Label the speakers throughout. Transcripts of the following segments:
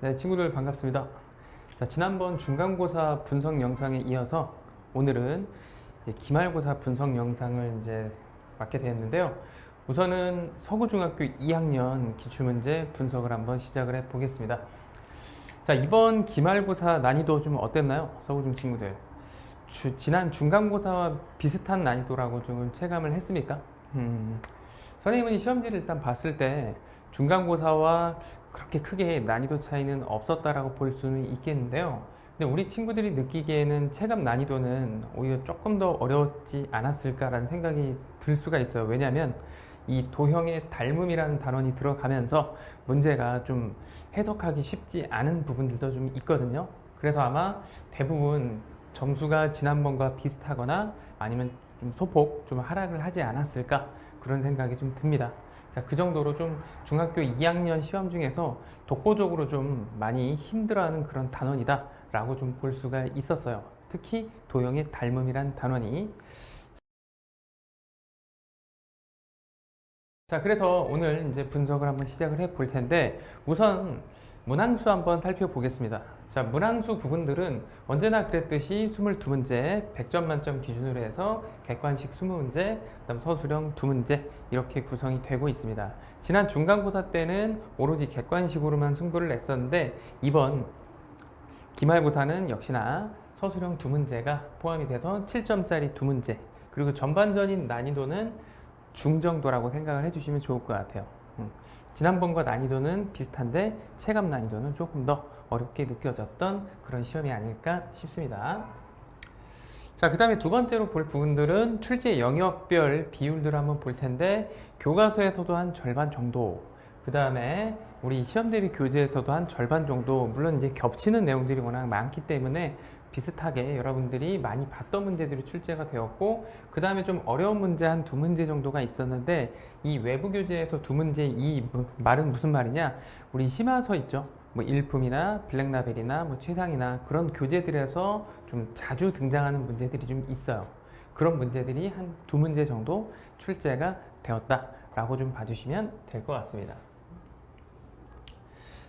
Speaker 1: 네, 친구들 반갑습니다. 자, 지난번 중간고사 분석 영상에 이어서 오늘은 이제 기말고사 분석 영상을 이제 맡게 되었는데요. 우선은 서구중학교 2학년 기출문제 분석을 한번 시작을 해 보겠습니다. 자, 이번 기말고사 난이도 좀 어땠나요? 서구중 친구들. 주- 지난 중간고사와 비슷한 난이도라고 좀 체감을 했습니까? 음, 선생님은 이 시험지를 일단 봤을 때 중간고사와 그렇게 크게 난이도 차이는 없었다라고 볼 수는 있겠는데요. 근데 우리 친구들이 느끼기에는 체감 난이도는 오히려 조금 더 어려웠지 않았을까라는 생각이 들 수가 있어요. 왜냐하면 이 도형의 닮음이라는 단원이 들어가면서 문제가 좀 해석하기 쉽지 않은 부분들도 좀 있거든요. 그래서 아마 대부분 점수가 지난번과 비슷하거나 아니면 좀 소폭 좀 하락을 하지 않았을까 그런 생각이 좀 듭니다. 자, 그 정도로 좀 중학교 2학년 시험 중에서 독보적으로 좀 많이 힘들어하는 그런 단원이다 라고 좀 볼 수가 있었어요. 특히 도형의 닮음이란 단원이. 자, 그래서 오늘 이제 분석을 한번 시작을 해 볼 텐데 우선 문항수 한번 살펴보겠습니다. 자, 문항수 부분들은 언제나 그랬듯이 22문제 100점 만점 기준으로 해서 객관식 20문제, 그다음 서술형 2문제 이렇게 구성이 되고 있습니다. 지난 중간고사 때는 오로지 객관식으로만 승부를 냈었는데 이번 기말고사는 역시나 서술형 2문제가 포함이 돼서 7점짜리 2문제 그리고 전반전인 난이도는 중정도라고 생각을 해주시면 좋을 것 같아요. 음. 지난번과 난이도는 비슷한데 체감 난이도는 조금 더 어렵게 느껴졌던 그런 시험이 아닐까 싶습니다. 자, 그 다음에 두 번째로 볼 부분들은 출제 영역별 비율들을 한번 볼 텐데 교과서에서도 한 절반 정도, 그 다음에 우리 시험 대비 교재에서도 한 절반 정도, 물론 이제 겹치는 내용들이 워낙 많기 때문에 비슷하게 여러분들이 많이 봤던 문제들이 출제가 되었고 그 다음에 좀 어려운 문제 한 두 문제 정도가 있었는데 이 외부 교재에서 두 문제 이 무- 말은 무슨 말이냐? 우리 심화서 있죠? 뭐 일품이나 블랙라벨이나 뭐 최상이나 그런 교재들에서 좀 자주 등장하는 문제들이 좀 있어요. 그런 문제들이 한 두 문제 정도 출제가 되었다라고 좀 봐주시면 될 것 같습니다.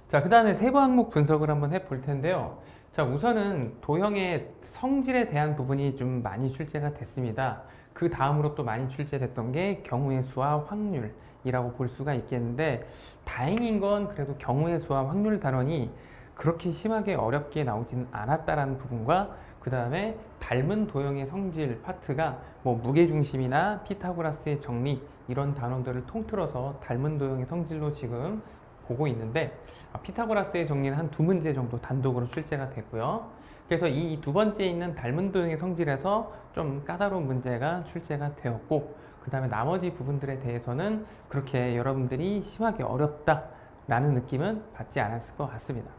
Speaker 1: 자 그 다음에 세부 항목 분석을 한번 해 볼 텐데요. 자, 우선은 도형의 성질에 대한 부분이 좀 많이 출제가 됐습니다. 그 다음으로 또 많이 출제됐던 게 경우의 수와 확률이라고 볼 수가 있겠는데 다행인 건 그래도 경우의 수와 확률 단원이 그렇게 심하게 어렵게 나오지는 않았다라는 부분과 그 다음에 닮은 도형의 성질 파트가 뭐 무게중심이나 피타고라스의 정리 이런 단원들을 통틀어서 닮은 도형의 성질로 지금 보고 있는데 아, 피타고라스의 정리는 한 두 문제 정도 단독으로 출제가 됐고요. 그래서 이 두 번째 있는 닮은 도형의 성질에서 좀 까다로운 문제가 출제가 되었고 그 다음에 나머지 부분들에 대해서는 그렇게 여러분들이 심하게 어렵다라는 느낌은 받지 않았을 것 같습니다.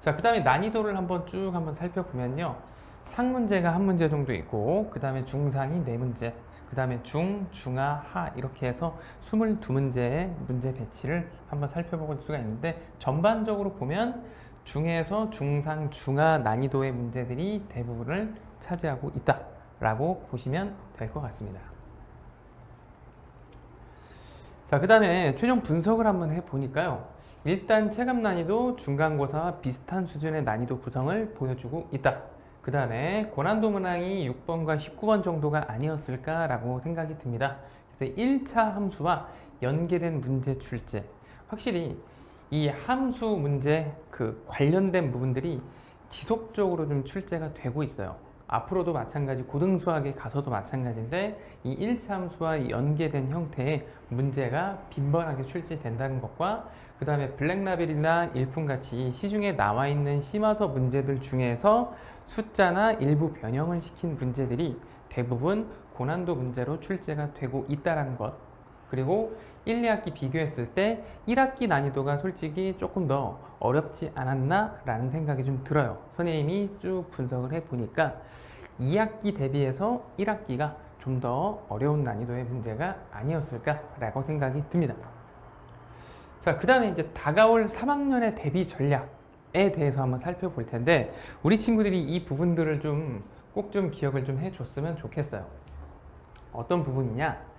Speaker 1: 자, 그 다음에 난이도를 한번 쭉 한번 살펴보면요. 상문제가 한 문제 정도 있고 그 다음에 중상이 네 문제 그 다음에 중, 중하, 하 이렇게 해서 22문제의 문제 배치를 한번 살펴볼 수가 있는데 전반적으로 보면 중에서 중상, 중하 난이도의 문제들이 대부분을 차지하고 있다라고 보시면 될 것 같습니다. 자, 그 다음에 최종 분석을 한번 해보니까요. 일단 체감 난이도 중간고사와 비슷한 수준의 난이도 구성을 보여주고 있다. 그 다음에 고난도 문항이 6번과 19번 정도가 아니었을까라고 생각이 듭니다. 그래서 1차 함수와 연계된 문제 출제. 확실히 이 함수 문제 그 관련된 부분들이 지속적으로 좀 출제가 되고 있어요. 앞으로도 마찬가지 고등수학에 가서도 마찬가지인데 이 1차 함수와 연계된 형태의 문제가 빈번하게 출제된다는 것과 그 다음에 블랙라벨이나 일품같이 시중에 나와 있는 심화서 문제들 중에서 숫자나 일부 변형을 시킨 문제들이 대부분 고난도 문제로 출제가 되고 있다는 것 그리고 1, 2학기 비교했을 때 1학기 난이도가 솔직히 조금 더 어렵지 않았나 라는 생각이 좀 들어요 선생님이 쭉 분석을 해보니까 2학기 대비해서 1학기가 좀 더 어려운 난이도의 문제가 아니었을까라고 생각이 듭니다 자, 그 다음에 이제 다가올 3학년의 대비 전략에 대해서 한번 살펴볼 텐데, 우리 친구들이 이 부분들을 좀 꼭좀 기억을 좀 해줬으면 좋겠어요. 어떤 부분이냐?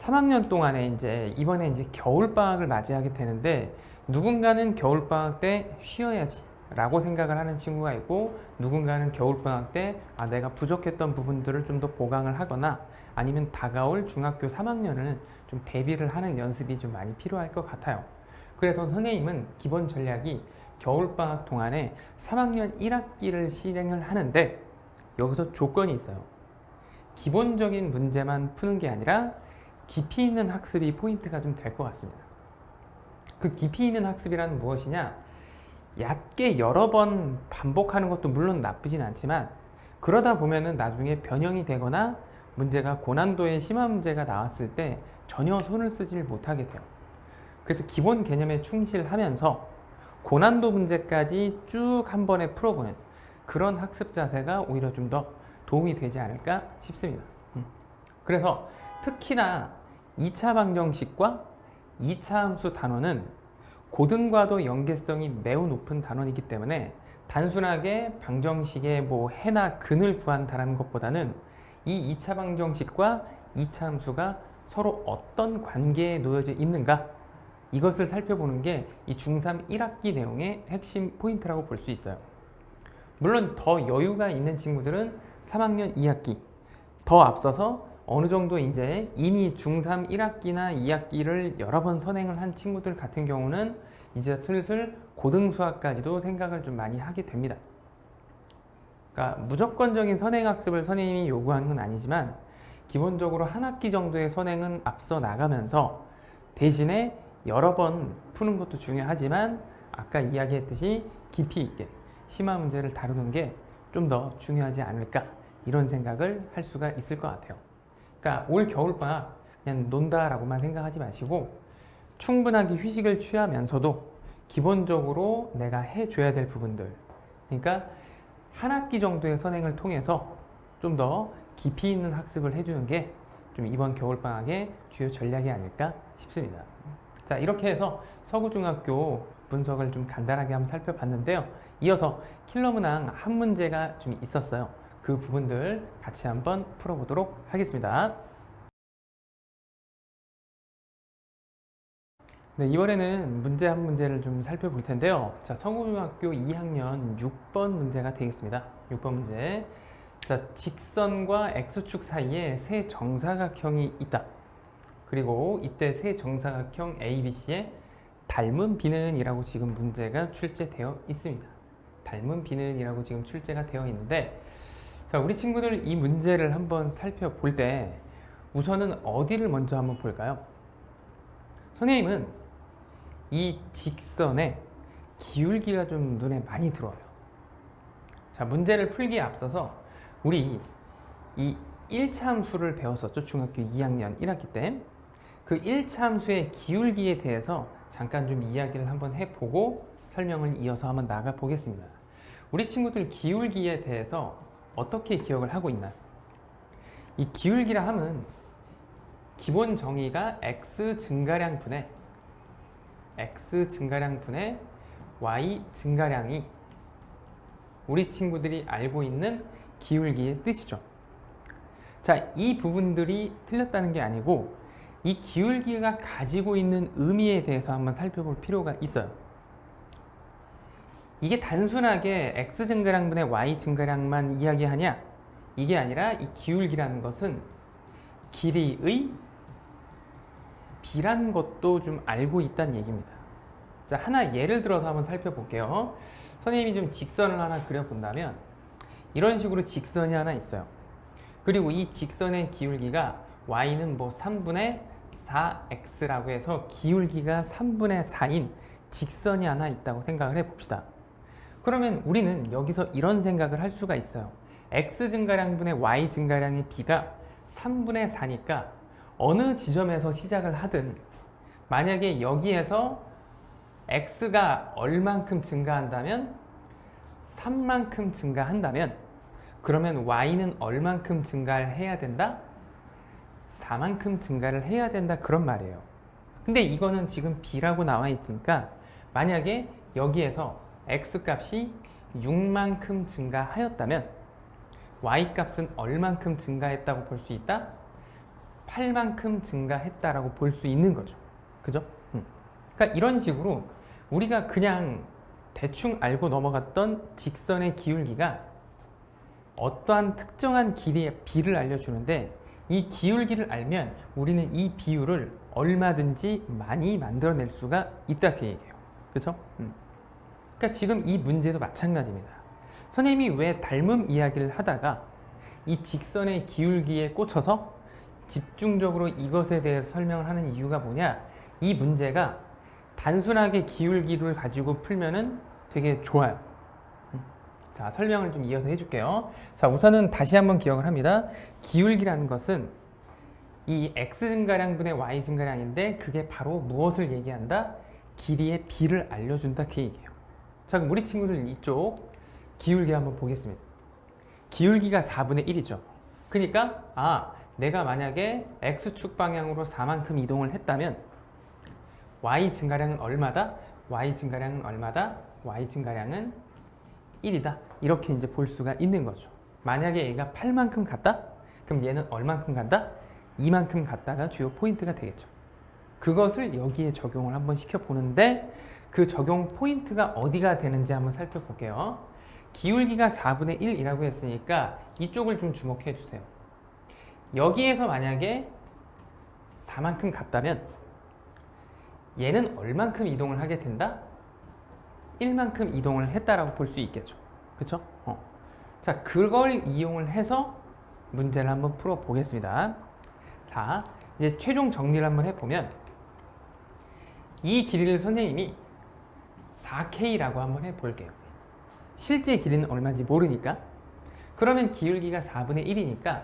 Speaker 1: 3학년 동안에 이제 이번에 이제 겨울 방학을 맞이하게 되는데 누군가는 겨울 방학 때 쉬어야지 라고 생각을 하는 친구가 있고 누군가는 겨울 방학 때 아, 내가 부족했던 부분들을 좀 더 보강을 하거나 아니면 다가올 중학교 3학년을 좀 대비를 하는 연습이 좀 많이 필요할 것 같아요. 그래서 선생님은 기본 전략이 겨울 방학 동안에 3학년 1학기를 실행을 하는데 여기서 조건이 있어요. 기본적인 문제만 푸는 게 아니라 깊이 있는 학습이 포인트가 좀 될 것 같습니다. 그 깊이 있는 학습이란 무엇이냐? 얕게 여러 번 반복하는 것도 물론 나쁘진 않지만 그러다 보면은 나중에 변형이 되거나 문제가 고난도의 심한 문제가 나왔을 때 전혀 손을 쓰질 못하게 돼요. 그래서 기본 개념에 충실하면서 고난도 문제까지 쭉 한 번에 풀어보는 그런 학습 자세가 오히려 좀 더 도움이 되지 않을까 싶습니다. 음. 그래서 특히나 2차 방정식과 2차 함수 단원은 고등과도 연계성이 매우 높은 단원이기 때문에 단순하게 방정식의 뭐 해나 근을 구한다는 것보다는 이 2차 방정식과 2차 함수가 서로 어떤 관계에 놓여져 있는가 이것을 살펴보는 게 이 중3 1학기 내용의 핵심 포인트라고 볼 수 있어요. 물론 더 여유가 있는 친구들은 3학년 2학기 더 앞서서 어느 정도 이제 이미 중3 1학기나 2학기를 여러 번 선행을 한 친구들 같은 경우는 이제 슬슬 고등 수학까지도 생각을 좀 많이 하게 됩니다. 그러니까 무조건적인 선행 학습을 선생님이 요구하는 건 아니지만 기본적으로 한 학기 정도의 선행은 앞서 나가면서 대신에 여러 번 푸는 것도 중요하지만 아까 이야기했듯이 깊이 있게 심화 문제를 다루는 게 좀 더 중요하지 않을까 이런 생각을 할 수가 있을 것 같아요. 그러니까 올 겨울방학 그냥 논다라고만 생각하지 마시고 충분하게 휴식을 취하면서도 기본적으로 내가 해줘야 될 부분들 그러니까 한 학기 정도의 선행을 통해서 좀 더 깊이 있는 학습을 해주는 게 좀 이번 겨울방학의 주요 전략이 아닐까 싶습니다. 자 이렇게 해서 서구중학교 분석을 좀 간단하게 한번 살펴봤는데요. 이어서 킬러문항 한 문제가 좀 있었어요. 그 부분들 같이 한번 풀어보도록 하겠습니다. 네, 이번에는 문제 한 문제를 좀 살펴볼 텐데요. 자, 서구중학교 2학년 6번 문제가 되겠습니다. 6번 문제. 자, 직선과 x축 사이에 세 정사각형이 있다. 그리고 이때 세 정사각형 ABC의 닮은 비는 이라고 지금 문제가 출제되어 있습니다. 닮은 비는 이라고 지금 출제가 되어 있는데 자, 우리 친구들 이 문제를 한번 살펴볼 때 우선은 어디를 먼저 한번 볼까요? 선생님은 이 직선에 기울기가 좀 눈에 많이 들어와요. 자, 문제를 풀기에 앞서서 우리 이 1차 함수를 배웠었죠. 중학교 2학년 1학기 때. 그 1차 함수의 기울기에 대해서 잠깐 좀 이야기를 한번 해보고 설명을 이어서 한번 나가 보겠습니다. 우리 친구들 기울기에 대해서 어떻게 기억을 하고 있나요? 이 기울기라 함은 기본 정의가 x 증가량 분의 x 증가량 분의 y 증가량이 우리 친구들이 알고 있는 기울기의 뜻이죠. 자, 이 부분들이 틀렸다는 게 아니고 이 기울기가 가지고 있는 의미에 대해서 한번 살펴볼 필요가 있어요. 이게 단순하게 x 증가량분의 y 증가량만 이야기하냐? 이게 아니라 이 기울기라는 것은 길이의 비라는 것도 좀 알고 있다는 얘기입니다. 자, 하나 예를 들어서 한번 살펴볼게요. 선생님이 좀 직선을 하나 그려본다면 이런 식으로 직선이 하나 있어요. 그리고 이 직선의 기울기가 y는 뭐 3분의 4x라고 해서 기울기가 3분의 4인 직선이 하나 있다고 생각을 해봅시다. 그러면 우리는 여기서 이런 생각을 할 수가 있어요. x 증가량분의 y 증가량의 b가 3분의 4니까 어느 지점에서 시작을 하든 만약에 여기에서 x가 얼만큼 증가한다면 3만큼 증가한다면 그러면 y는 얼만큼 증가를 해야 된다? 4만큼 증가를 해야 된다 그런 말이에요. 근데 이거는 지금 b라고 나와 있으니까 만약에 여기에서 x 값이 6만큼 증가하였다면 y 값은 얼만큼 증가했다고 볼 수 있다? 8만큼 증가했다라고 볼 수 있는 거죠. 그죠? 음. 그러니까 이런 식으로 우리가 그냥 대충 알고 넘어갔던 직선의 기울기가 어떠한 특정한 길이의 비를 알려주는데 이 기울기를 알면 우리는 이 비율을 얼마든지 많이 만들어낼 수가 있다 그 얘기예요. 그렇죠? 음. 그러니까 지금 이 문제도 마찬가지입니다. 선생님이 왜 닮음 이야기를 하다가 이 직선의 기울기에 꽂혀서 집중적으로 이것에 대해서 설명을 하는 이유가 뭐냐? 이 문제가 단순하게 기울기를 가지고 풀면은 되게 좋아요. 음. 자, 설명을 좀 이어서 해줄게요. 자, 우선은 다시 한번 기억을 합니다. 기울기라는 것은 이 x 증가량분의 y 증가량인데 그게 바로 무엇을 얘기한다? 길이의 비를 알려준다 그 얘기예요. 자, 그럼 우리 친구들 이쪽 기울기 한번 보겠습니다. 기울기가 4분의 1이죠. 그러니까 아, 내가 만약에 x축 방향으로 4만큼 이동을 했다면 y 증가량은 얼마다? y 증가량은 얼마다? y 증가량은 1이다. 이렇게 이제 볼 수가 있는 거죠. 만약에 얘가 8만큼 갔다? 그럼 얘는 얼만큼 간다? 2만큼 갔다가 주요 포인트가 되겠죠. 그것을 여기에 적용을 한번 시켜보는데 그 적용 포인트가 어디가 되는지 한번 살펴볼게요. 기울기가 4분의 1이라고 했으니까 이쪽을 좀 주목해 주세요. 여기에서 만약에 4만큼 갔다면 얘는 얼만큼 이동을 하게 된다? 1만큼 이동을 했다라고 볼 수 있겠죠. 그쵸? 어. 자, 그걸 이용을 해서 문제를 한번 풀어 보겠습니다. 자, 이제 최종 정리를 한번 해보면 이 길이를 선생님이 4K라고 한번 해볼게요. 실제 길이는 얼마인지 모르니까 그러면 기울기가 4분의 1이니까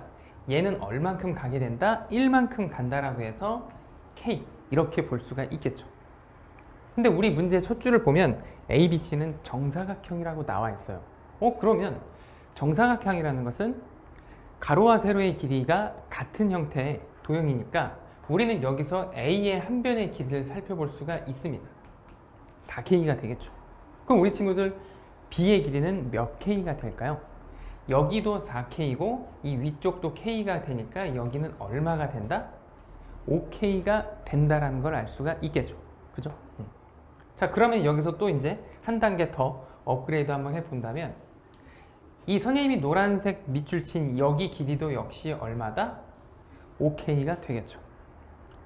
Speaker 1: 얘는 얼만큼 가게 된다? 1만큼 간다라고 해서 K 이렇게 볼 수가 있겠죠. 근데 우리 문제 첫 줄을 보면 ABC는 정사각형이라고 나와 있어요. 어 그러면 정사각형이라는 것은 가로와 세로의 길이가 같은 형태의 도형이니까 우리는 여기서 A의 한 변의 길이를 살펴볼 수가 있습니다. 4K가 되겠죠. 그럼 우리 친구들 B의 길이는 몇 K가 될까요? 여기도 4K고 이 위쪽도 K가 되니까 여기는 얼마가 된다? 5K가 된다라는 걸 알 수가 있겠죠. 그죠? 음. 자, 그러면 여기서 또 이제 한 단계 더 업그레이드 한번 해본다면 이 선생님이 노란색 밑줄 친 여기 길이도 역시 얼마다? 5K가 되겠죠.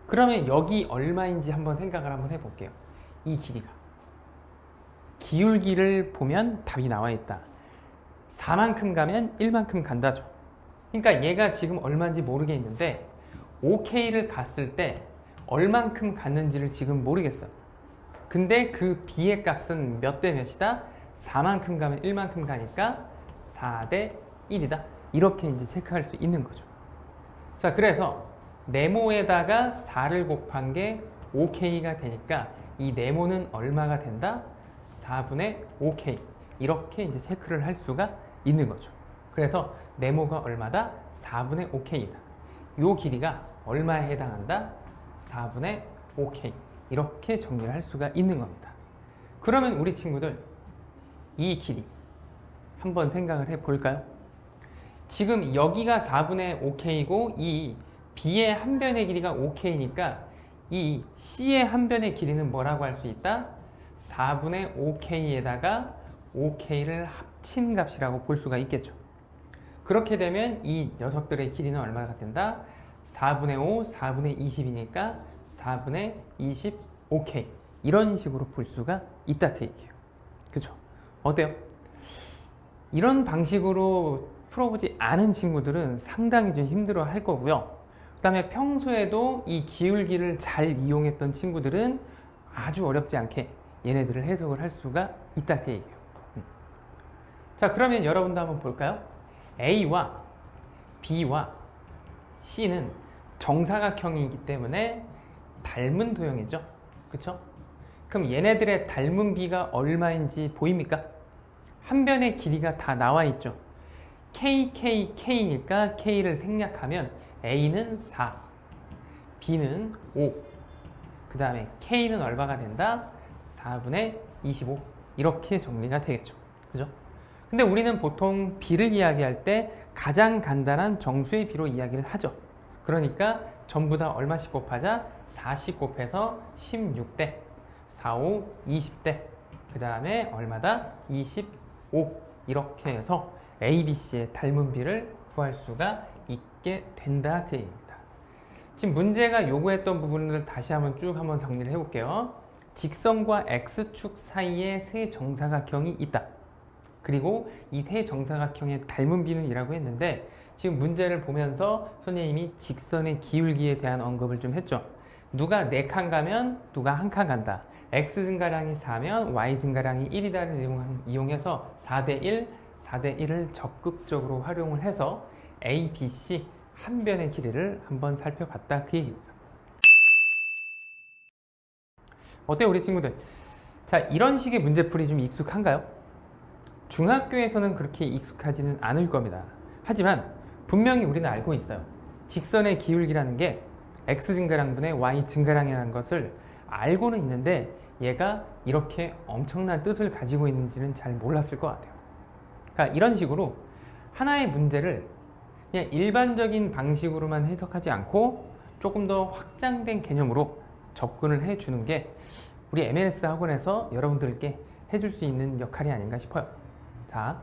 Speaker 1: 그러면 여기 얼마인지 한번 생각을 한번 해볼게요. 이 길이가. 기울기를 보면 답이 나와 있다. 4만큼 가면 1만큼 간다죠. 그러니까 얘가 지금 얼마인지 모르겠는데 5K를 갔을 때 얼만큼 갔는지를 지금 모르겠어요. 근데 그 B의 값은 몇 대 몇이다? 4만큼 가면 1만큼 가니까 4 대 1이다. 이렇게 이제 체크할 수 있는 거죠. 자, 그래서 네모에다가 4를 곱한 게 5K가 되니까 이 네모는 얼마가 된다? 4분의 5K. 이렇게 이제 체크를 할 수가 있는 거죠. 그래서 네모가 얼마다? 4분의 5K이다. 요 길이가 얼마에 해당한다? 4분의 5K. 이렇게 정리를 할 수가 있는 겁니다. 그러면 우리 친구들 이 길이 한번 생각을 해 볼까요? 지금 여기가 4분의 5K고 이 B의 한 변의 길이가 5K니까 이 C의 한 변의 길이는 뭐라고 할 수 있다? 4분의 5K에다가 5K를 합친 값이라고 볼 수가 있겠죠. 그렇게 되면 이 녀석들의 길이는 얼마가 된다? 4분의 5, 4분의 20이니까 4분의 25K 이런 식으로 볼 수가 있다 그 얘기예요. 그죠? 어때요? 이런 방식으로 풀어보지 않은 친구들은 상당히 좀 힘들어 할 거고요. 그 다음에 평소에도 이 기울기를 잘 이용했던 친구들은 아주 어렵지 않게 얘네들을 해석을 할 수가 있다 그 얘기예요. 음. 자 그러면 여러분도 한번 볼까요? A와 B와 C는 정사각형이기 때문에 닮은 도형이죠. 그쵸? 그럼 얘네들의 닮은 비가 얼마인지 보입니까? 한 변의 길이가 다 나와 있죠. K, K, K니까 K를 생략하면 A는 4, B는 5, 그 다음에 K는 얼마가 된다? 4분의 25 이렇게 정리가 되겠죠. 그죠? 근데 우리는 보통 B를 이야기할 때 가장 간단한 정수의 비로 이야기를 하죠. 그러니까 전부 다 얼마씩 곱하자? 4씩 곱해서 16대 4, 5, 20대 그 다음에 얼마다? 25 이렇게 해서 A, B, C의 닮은 비를 구할 수가 있게 된다 그 얘기입니다. 지금 문제가 요구했던 부분을 다시 한번 쭉 한번 정리를 해볼게요. 직선과 X축 사이에 세 정사각형이 있다. 그리고 이 세 정사각형의 닮은 비는 이라고 했는데 지금 문제를 보면서 선생님이 직선의 기울기에 대한 언급을 좀 했죠. 누가 4칸 가면 누가 한칸 간다. X 증가량이 4면 Y 증가량이 1이다를 이용해서 4대1, 4대1을 적극적으로 활용을 해서 A, B, C 한 변의 길이를 한번 살펴봤다 그 얘기입니다. 어때요 우리 친구들? 자 이런 식의 문제풀이 좀 익숙한가요? 중학교에서는 그렇게 익숙하지는 않을 겁니다. 하지만 분명히 우리는 알고 있어요. 직선의 기울기라는 게 x 증가량분의 y 증가량이라는 것을 알고는 있는데 얘가 이렇게 엄청난 뜻을 가지고 있는지는 잘 몰랐을 것 같아요. 그러니까 이런 식으로 하나의 문제를 그냥 일반적인 방식으로만 해석하지 않고 조금 더 확장된 개념으로 접근을 해 주는 게 우리 MLS 학원에서 여러분들께 해줄 수 있는 역할이 아닌가 싶어요. 자,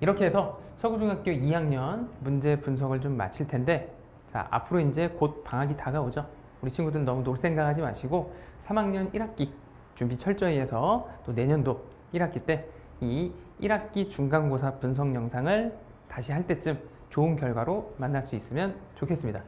Speaker 1: 이렇게 해서 서구중학교 2학년 문제 분석을 좀 마칠 텐데, 자, 앞으로 이제 곧 방학이 다가오죠. 우리 친구들 너무 놀 생각하지 마시고 3학년 1학기 준비 철저히 해서 또 내년도 1학기 때 이 1학기 중간고사 분석 영상을 다시 할 때쯤 좋은 결과로 만날 수 있으면 좋겠습니다.